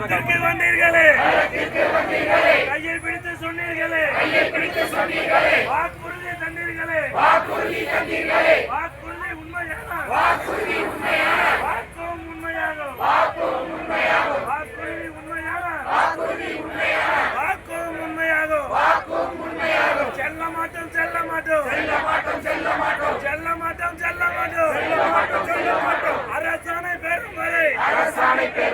களத்திற்கு வந்தீர்களே. கையில் பிடித்து சொன்னீர்களே. வாக்குறுதி தந்தீர்களே. வாக்குறுதி தந்தீர்களே வாக்குறுதி உண்மையான. வாக்கும் உண்மையாக வாக்குறுதி உண்மையான. வாக்குறுதி உண்மையான. வாக்கும் உண்மையாக செல்ல மாட்டோம் செல்ல மாட்டோம் செல்ல மாட்டோம் செல்ல மாட்டோம் செல்ல மாட்டோம் செல்ல மாட்டோம் செல்ல மாட்டோம் செல்ல மாட்டோம் அரசாணை பெறும் வரை. அரசாணை பெறும்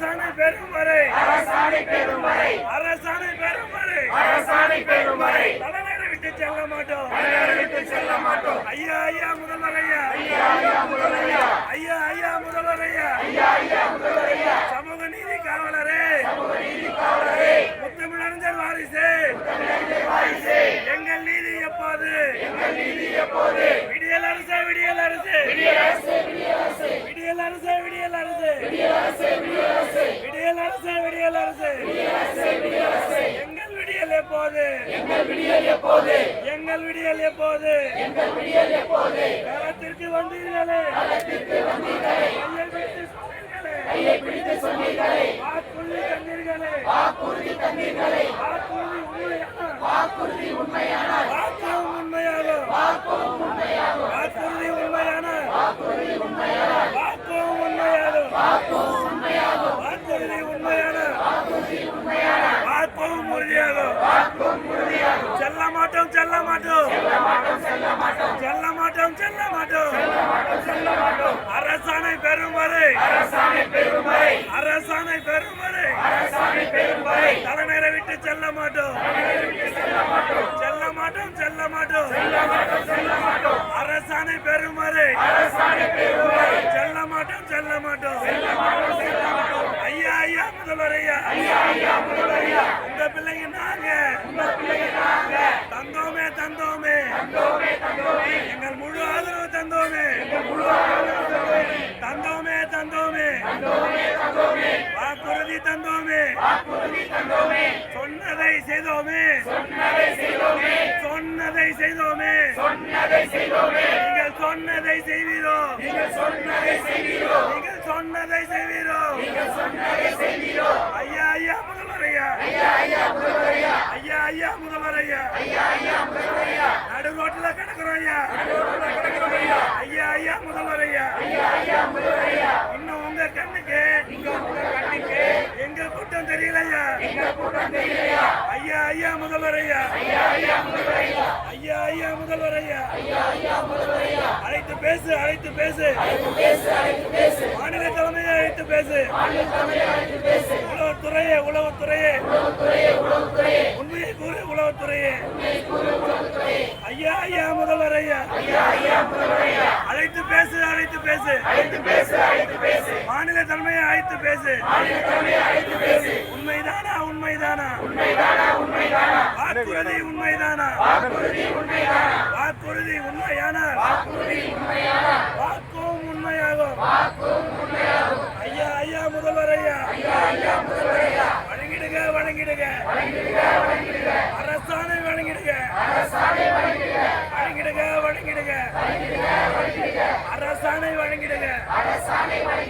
அரசாணை பெறும் வரை. அரசாணை பெறும் வரை. அரசாணை பெறும் வரை. அரசாணை பெறும் வரை. தலைநகரை விட்டு செல்ல மாட்டோம். தலைநகரை விட்டு செல்ல மாட்டோம். ஐயா ஐயா முதல்வர் ஐயா. ஐயா ஐயா முதல்வர் ஐயா. ஐயா ஐயா முதல்வர் ஐயா. ஐயா ஐயா முதல்வர் ஐயா. சமூக நீதி காவலரே. சமூக நீதி காவலரே. முத்தமிழறிஞர் வாரிசு. எங்கள் நீதி எப்போது? எங்கள் நீதி எப்போது? விடியல் அரசு. விடியல் அரசு விடியல் அரசு. விடியல் அரசு விடியல் அரசு. விடியல் அரசு. அரசு எங்கள் விடியல் எப்போது? எங்கள் விடியல் எப்போது? எங்கள் விடியல் எப்போது எங்கள் விடியல் எப்போது களத்திற்கு வந்தீர்களே. களத்திற்கு வந்தீர்களே கையை பிடித்து சொன்னீர்களே. வாக்குறுதி தந்தீர்களே. வாக்குறுதி தந்தீர்களே வாக்குறுதி உண்மையான வாக்குறுதி உண்மையான வாக்கும் உண்மையான வாக்குறுதி உண்மையான வாக்குறுதி உண்மையான வாக்கும் உண்மையாக வாக்கும் உண்மையாக வாக்குறுதி உண்மையான வாக்குறுதி உண்மையான வாக்கும் உறுதியாக வாக்கும் உறுதியாக செல்ல மாட்டோம் செல்ல மாட்டோம் செல்ல மாட்டோம் செல்ல மாட்டோம் செல்ல மாட்டோம் செல்ல மாட்டோம் செல்ல மாட்டோம் செல்ல மாட்டோம் அரசாணை பெறும் வரை. அரசாணை பெறும் வரை. அரசாணை பெறும் வரை. அரசாணை பெறும் வரை. தலைநகரை விட்டு செல்ல மாட்டோம் செல்ல மாட்டோம் செல்ல மாட்டோம் செல்ல மாட்டோம் செல்ல மாட்டோம் செல்ல மாட்டோம் அரசாணை பெறும் வரை. அரசாணை பெறும் வரை. செல்ல மாட்டோம் செல்ல மாட்டோம் செல்ல மாட்டோம் செல்ல மாட்டோம் ஐயா ஐயா முதல்வர் ஐயா ஐயா ஐயா முதல்வர் ஐயா உங்க பிள்ளைங்க நாங்க. உங்க பிள்ளைங்க நாங்க தந்தோமே தந்தோமே தந்தோமே தந்தோமே எங்கள் முழு ஆதரவு தந்தோமே எங்கள் முழு ஆதரவு தந்தோமே தந்தோமே தந்தோமே தந்தோமே வாக்குறுதி தந்தோமே. சொன்னதை செய்தோமே. சொன்னதை செய்தோமே. நீங்கள் சொன்னதை செய்வீரோ. நீங்கள் சொன்னதை செய்வீரோ. நீங்கள் சொன்னதை செய்வீரோ. நீங்கள் சொன்னதை செய்வீரோ. ஐயா ஐயா முதல்வர் ஐயா ஐயா ஐயா முதல்வர் ஐயா ஐயா ஐயா முதல்வர் ஐயா ஐயா ஐயா முதல்வர் ஐயா. நடு ரோட்ல கிடக்குறோம் ஐயா. ஐயா ஐயா முதல்வர் ஐயா ஐயா ஐயா ஐயா முதல்வர் ஐயா ஐயா ஐயா முதல்வர் ஐயா அழைத்து பேசு அழைத்து பேசு. மாநில தலைமையை அழைத்து பேசு. உளவுத்துறையே உளவுத்துறையே உளவுத்துறையே ஐயா ஐயா முதல்வர் ஐயா அழைத்து பேசு அழைத்து பேசு. மாநில தலைமையை அழைத்து பேசு. உண்மைதானா உண்மைதானா? வாக்குறுதி உண்மைதானா? வாக்குறுதி உண்மையானா வாக்கும் உண்மையாகும். ஐயா ஐயா முதல்வர் ஐயா வழங்கிடுங்க வழங்கிடுங்க. வழங்கிடுங்க. அரசாணை வழங்கிடுங்க. அரசாணை வழங்கிடுங்க.